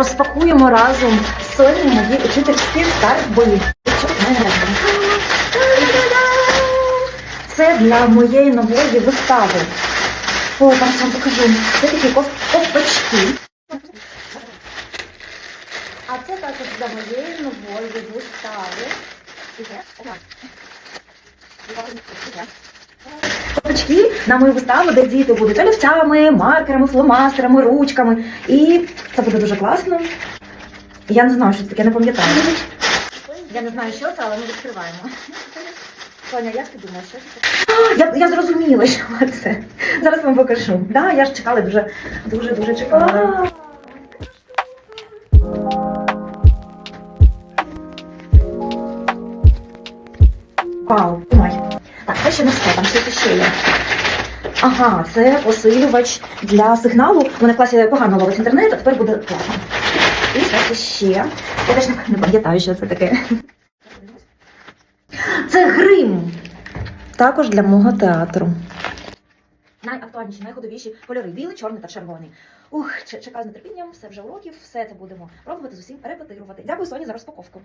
розпакуємо разом Соні мої учительські скарби. Це для моєї нової вистави. О, зараз вам покажу. Це такі ковпачки. А це також для моєї нової вистави. Ковпачки на мою виставу, де діти будуть олівцями, маркерами, фломастерами, ручками. І це буде дуже класно. Я не знаю, що це таке, не пам'ятаю. Я не знаю, що це, але ми відкриваємо. Соня, як ти думаєш, що це таке? Я, я зрозуміла, що це. Зараз вам покажу. Да, я ж чекала дуже, дуже, дуже чекала. Вау, ой. Так, це ще не все, там щось ще є. Ага, це посилювач для сигналу. У мене в класі погано ловить інтернет, а тепер буде класно. І щось ще. Я теж не- пам'ятаю, що це таке. Це грим. Також для мого театру. Найактуальніші, найходовіші кольори білий, чорний та червоний. Ух, чекаю з нетерпінням, все вже уроків, все це будемо пробувати з усім репетирувати. Дякую Соні за розпаковку.